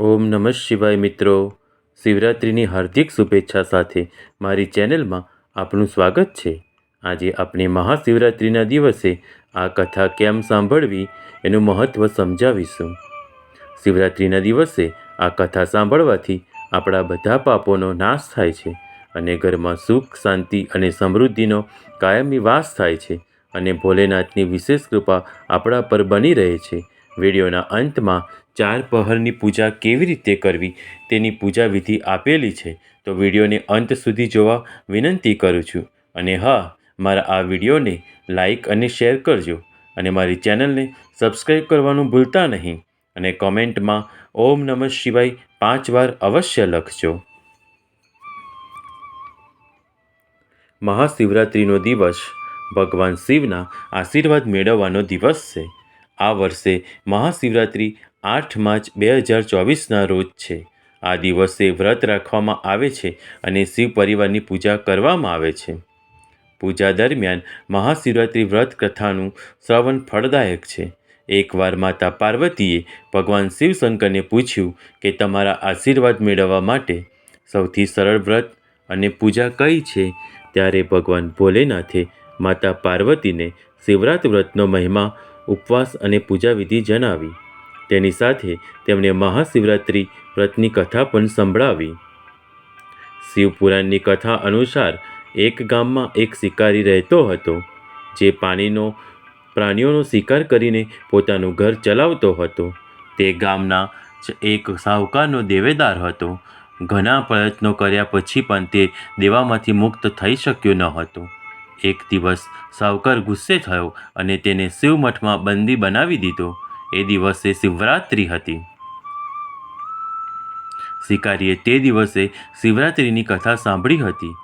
ઓમ નમઃ શિવાય મિત્રો. શિવરાત્રિની હાર્દિક શુભેચ્છા સાથે મારી ચેનલમાં આપનું સ્વાગત છે. આજે આપણે મહાશિવરાત્રિના દિવસે આ કથા કેમ સાંભળવી એનું મહત્ત્વ સમજાવીશું. શિવરાત્રિના દિવસે આ કથા સાંભળવાથી આપણા બધા પાપોનો નાશ થાય છે અને ઘરમાં સુખ, શાંતિ અને સમૃદ્ધિનો કાયમી વાસ થાય છે અને ભોલેનાથની વિશેષ કૃપા આપણા પર બની રહે છે. વિડીયોના અંતમાં ચાર પહરની પૂજા કેવી રીતે કરવી તેની પૂજા વિધિ આપેલી છે. તો વિડીયોને અંત સુધી જોવા વિનંતી કરું છું. અને હા, મારા આ વિડીયોને લાઈક અને શેર કરજો. અને મારી ચેનલને સબસ્ક્રાઈબ કરવાનું ભૂલતા નહીં. અને કોમેન્ટમાં ઓમ નમઃ શિવાય પાંચ વાર અવશ્ય લખજો. મહાશિવરાત્રિનો દિવસ ભગવાન શિવના આશીર્વાદ મેળવવાનો દિવસ છે. આ વર્ષે મહાશિવરાત્રિ આઠ માર્ચ બે હજાર ચોવીસના રોજ છે. આ દિવસે વ્રત રાખવામાં આવે છે અને શિવ પરિવારની પૂજા કરવામાં આવે છે. પૂજા દરમિયાન મહાશિવરાત્રિ વ્રત કથાનું શ્રવણ ફળદાયક છે. એકવાર માતા પાર્વતીએ ભગવાન શિવશંકરને પૂછ્યું કે તમારા આશીર્વાદ મેળવવા માટે સૌથી સરળ વ્રત અને પૂજા કઈ છે? ત્યારે ભગવાન ભોલેનાથે માતા પાર્વતીને શિવરાત વ્રતનો મહિમા ઉપવાસ અને પૂજા વિધિ જણાવી. તેની સાથે તેમણે મહાશિવરાત્રિ વ્રતની કથા પણ સંભળાવી. શિવપુરાણની કથા અનુસાર એક ગામમાં એક શિકારી રહેતો હતો, જે પાણીનો, પ્રાણીઓનો શિકાર કરીને પોતાનું ઘર ચલાવતો હતો. તે ગામના એક સાહુકારનો દેવેદાર હતો. ઘણા પ્રયત્નો કર્યા પછી પણ તે દેવામાંથી મુક્ત થઈ શક્યો ન હતો. એક દિવસ સાહુકાર ગુસ્સે થયો અને તેને શિવમઠમાં બંદી બનાવી દીધો. એ દિવસે શિવરાત્રિ હતી. શિકારીએ તે દિવસે શિવરાત્રિની કથા સાંભળી હતી.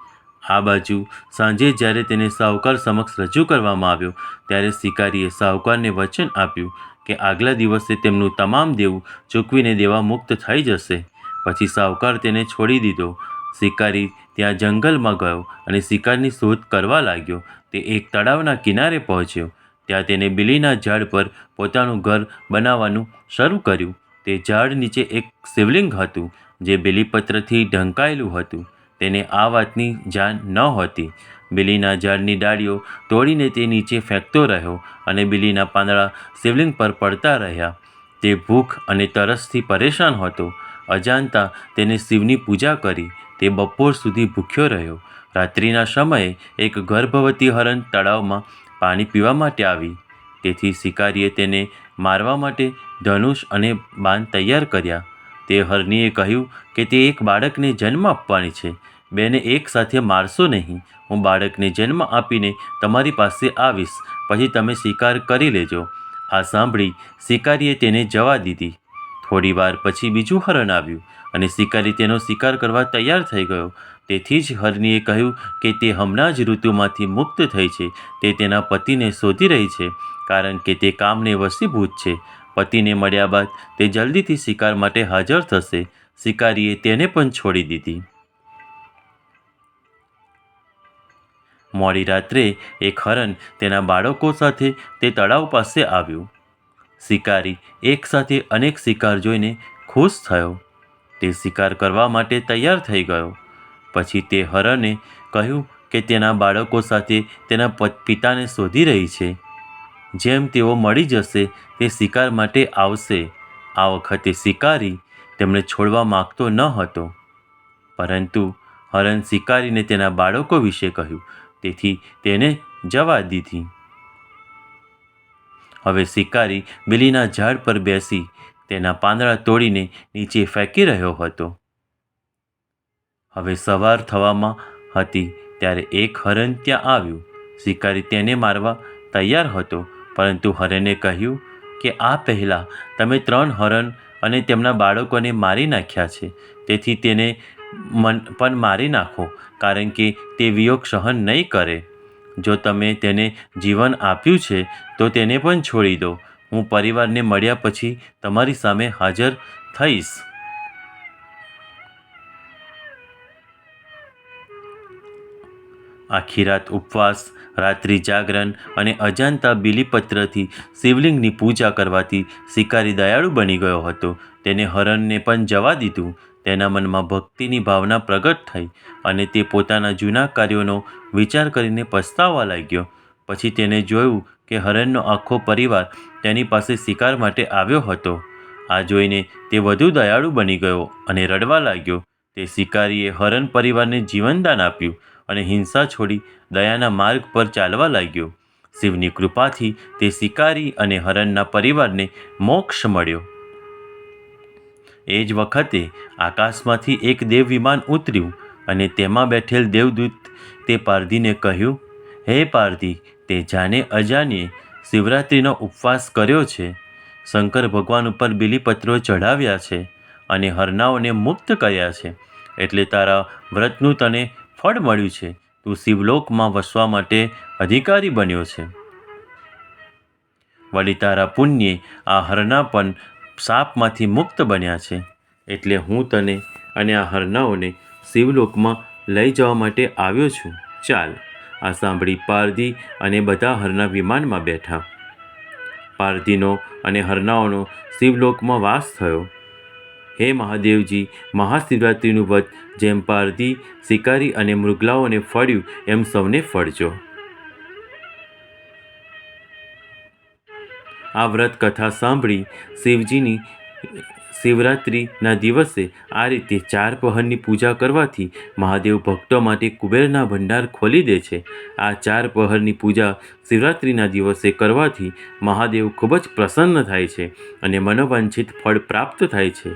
આ બાજુ સાંજે જ્યારે તેને સાવકાર સમક્ષ રજૂ કરવામાં આવ્યો, ત્યારે શિકારીએ સાવકારને વચન આપ્યું કે આગલા દિવસે તેમનું તમામ દેવું ચૂકવીને દેવા મુક્ત થઈ જશે. પછી સાવકાર તેને છોડી દીધો શિકારી ત્યાં જંગલમાં ગયો અને શિકારની શોધ કરવા લાગ્યો. તે એક તળાવના કિનારે પહોંચ્યો. ત્યાં તેને બિલીના ઝાડ પર પોતાનું ઘર બનાવવાનું શરૂ કર્યું. તે ઝાડ નીચે એક શિવલિંગ હતું, જે બિલીપત્રથી ઢંકાયેલું હતું. તેને આ વાતની જાણ નહોતી બિલીના ઝાડની ડાળીઓ તોડીને તે નીચે ફેંકતો રહ્યો અને બિલીના પાંદડા શિવલિંગ પર પડતા રહ્યા. તે ભૂખ અને તરસથી પરેશાન હતો. અજાણતા તેને શિવની પૂજા કરી. તે બપોર સુધી ભૂખ્યો રહ્યો. રાત્રિના સમયે એક ગર્ભવતી હરણ તળાવમાં પાણી પીવા માટે આવી. તેથી શિકારીએ તેને મારવા માટે ધનુષ અને બાણ તૈયાર કર્યા. તે હરણીએ કહ્યું કે તે એક બાળકને જન્મ આપવાની છે. બેને એક સાથે મારશો નહીં. હું બાળકને જન્મ આપીને તમારી પાસે આવીશ. પછી તમે શિકાર કરી લેજો. આ સાંભળી શિકારીએ તેને જવા દીધી. થોડીવાર પછી બીજું હરણ આવ્યું. અને શિકારી તેનો શિકાર કરવા તૈયાર થઈ ગયો. તેથી જ હરણીએ કહ્યું કે તે હમણાં જ ઋતુમાંથી મુક્ત થઈ છે. તે તેના પતિને શોધી રહી છે, કારણ કે તે કામને વસીભૂત છે. પતિને મળ્યા બાદ તે જલ્દીથી શિકાર માટે હાજર થશે. શિકારીએ તેને પણ છોડી દીધી. મોડી રાત્રે એક હરણ તેના બાળકો સાથે તે તળાવ પાસે આવ્યું. શિકારી એકસાથે અનેક શિકાર જોઈને ખુશ થયો. તે શિકાર કરવા માટે તૈયાર થઈ ગયો. પછી તે હરણે કહ્યું કે તેના બાળકો સાથે તેના પિતાને શોધી રહી છે. જેમ તેઓ મળી જશે, તે શિકાર માટે આવશે. આ વખતે શિકારી તેમણે છોડવા માગતો ન હતો. પરંતુ હરણ શિકારીને તેના બાળકો વિશે કહ્યું, તેથી તેને જવા દીધી. હવે શિકારી બિલીના ઝાડ પર બેસી તેના પાંદડા તોડીને નીચે ફેંકી રહ્યો હતો. હવે સવાર થવામાં હતી ત્યારે એક હરણ ત્યાં આવ્યું. શિકારી તેને મારવા તૈયાર હતો, પરંતુ હરણે કહ્યું કે આ પહેલાં તમે ત્રણ હરણ અને તેમના બાળકોને મારી નાખ્યા છે. તેથી તેને મન પણ મારી નાખો, કારણ કે તે વિયોગ સહન નહીં કરે. જો તમે તેને જીવન આપ્યું છે, તો તેને પણ છોડી દો. હું પરિવારને મળ્યા પછી તમારી સામે હાજર થઈશ. આખી રાત ઉપવાસ, રાત્રિ જાગરણ અને અજાણતા બીલીપત્રથી શિવલિંગની પૂજા કરવાથી શિકારી દયાળુ બની ગયો હતો. તેને હરણને પણ જવા દીધું. તેના મનમાં ભક્તિની ભાવના પ્રગટ થઈ અને તે પોતાના જૂના કાર્યોનો વિચાર કરીને પસ્તાવા લાગ્યો. પછી તેને જોયું કે હરણનો આખો પરિવાર તેની પાસે શિકાર માટે આવ્યો હતો. આ જોઈને તે વધુ દયાળુ બની ગયો અને રડવા લાગ્યો. તે શિકારીએ હરણ પરિવારને જીવનદાન આપ્યું અને હિંસા છોડી દયાના માર્ગ પર ચાલવા લાગ્યો. શિવની કૃપાથી તે શિકારી અને હરણના પરિવારને મોક્ષ મળ્યો. એ જ વખતે આકાશમાંથી એક દેવ વિમાન ઉતર્યું અને તેમાં બેઠેલ દેવદૂત તે પારધીને કહ્યું, હે પારધી તે જાણે અજાણે શિવરાત્રિનો ઉપવાસ કર્યો છે. શંકર ભગવાન ઉપર બીલીપત્રો ચઢાવ્યા છે અને હરનાઓને મુક્ત કર્યા છે. એટલે તારા વ્રતનું તને ફળ મળ્યું છે. તું શિવલોકમાં વસવા માટે અધિકારી બન્યો છે. વળી તારા પુણ્યે આ હરણા પણ સાપમાંથી મુક્ત બન્યા છે. એટલે હું તને અને આ હરનાઓને શિવલોકમાં લઈ જવા માટે આવ્યો છું. ચાલ. આ સાંભળી પારધી અને બધા હરના વિમાનમાં બેઠા. પારધીનો અને હરનાઓનો શિવલોકમાં વાસ થયો. હે મહાદેવજી, મહાશિવરાત્રિનું વ્રત જેમ પારધી શિકારી અને મૃગલાઓને ફળ્યું, એમ સૌને ફળજો. આ વ્રત કથા સાંભળી શિવજીની શિવરાત્રિના દિવસે આ રીતે ચાર પહરની પૂજા કરવાથી મહાદેવ ભક્તો માટે કુબેરના ભંડાર ખોલી દે છે. આ ચાર પહરની પૂજા શિવરાત્રિના દિવસે કરવાથી મહાદેવ ખૂબ જ પ્રસન્ન થાય છે અને મનોવાંછિત ફળ પ્રાપ્ત થાય છે.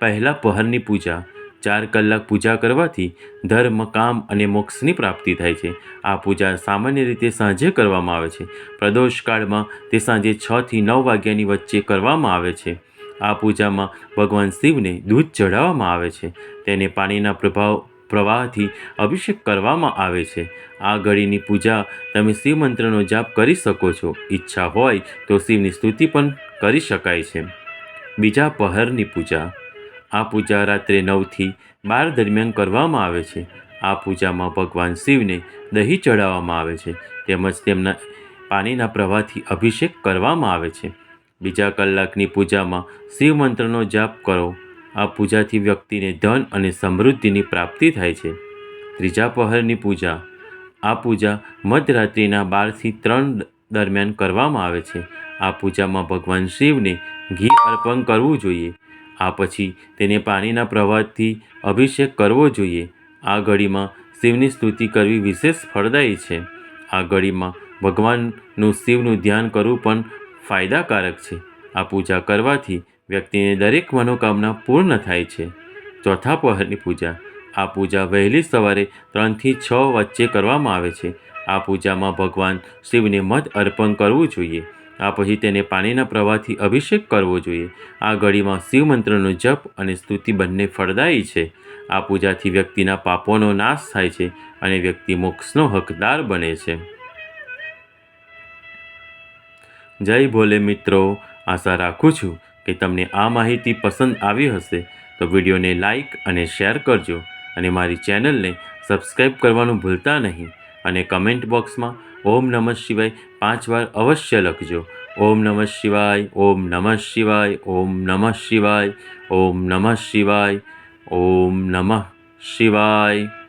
પહેલા પહરની પૂજા, ચાર કલાક પૂજા કરવાથી ધર્મ, કામ અને મોક્ષની પ્રાપ્તિ થાય છે. આ પૂજા સામાન્ય રીતે સાંજે કરવામાં આવે છે. પ્રદોષ કાળમાં તે સાંજે છથી નવ વાગ્યાની વચ્ચે કરવામાં આવે છે. આ પૂજામાં ભગવાન શિવને દૂધ ચઢાવવામાં આવે છે. તેને પાણીના પ્રભાવ, પ્રવાહથી અભિષેક કરવામાં આવે છે. આ ઘડીની પૂજા તમે શિવ મંત્રનો જાપ કરી શકો છો. ઈચ્છા હોય તો શિવની સ્તુતિ પણ કરી શકાય છે. બીજા પહરની પૂજા. આ પૂજા રાત્રે નવથી બાર દરમિયાન કરવામાં આવે છે. આ પૂજામાં ભગવાન શિવને દહીં ચઢાવવામાં આવે છે. તેમજ તેમના પાણીના પ્રવાહથી અભિષેક કરવામાં આવે છે. બીજા કલાકની પૂજામાં શિવ મંત્રનો જાપ કરો. આ પૂજાથી વ્યક્તિને ધન અને સમૃદ્ધિની પ્રાપ્તિ થાય છે. ત્રીજા પહરની પૂજા. આ પૂજા મધરાત્રિના બારથી ત્રણ દરમિયાન કરવામાં આવે છે. આ પૂજામાં ભગવાન શિવને ઘી અર્પણ કરવું જોઈએ. આ પછી તેને પાણીના પ્રવાહથી અભિષેક કરવો જોઈએ. આ ઘડીમાં શિવની સ્તુતિ કરવી વિશેષ ફળદાયી છે. આ ઘડીમાં ભગવાનનું શિવનું ધ્યાન કરવું પણ ફાયદાકારક છે. આ પૂજા કરવાથી વ્યક્તિને દરેક મનોકામના પૂર્ણ થાય છે. ચોથા પહરની પૂજા. આ પૂજા વહેલી સવારે ત્રણથી છ વચ્ચે કરવામાં આવે છે. આ પૂજામાં ભગવાન શિવને મધ અર્પણ કરવું જોઈએ. આ પછી તેને પાણીના પ્રવાહથી અભિષેક કરવો જોઈએ. આ ઘડીમાં શિવ મંત્રનો જપ અને સ્તુતિ બંને ફળદાયી છે. આ પૂજાથી વ્યક્તિના પાપોનો નાશ થાય છે અને વ્યક્તિ મોક્ષનો હકદાર બને છે. જય ભોલે મિત્રો, આશા રાખું છું કે તમને આ માહિતી પસંદ આવી હશે. તો વિડીયોને લાઈક અને શેર કરજો અને મારી ચેનલને સબસ્ક્રાઈબ કરવાનું ભૂલતા નહીં અને કમેન્ટ બોક્સમાં ઓમ નમઃ શિવાય પાંચ વાર અવશ્ય લખજો. ઓમ નમઃ શિવાય, ઓમ નમઃ શિવાય, ઓમ નમઃ શિવાય, ઓમ નમઃ શિવાય, ઓમ નમઃ શિવાય.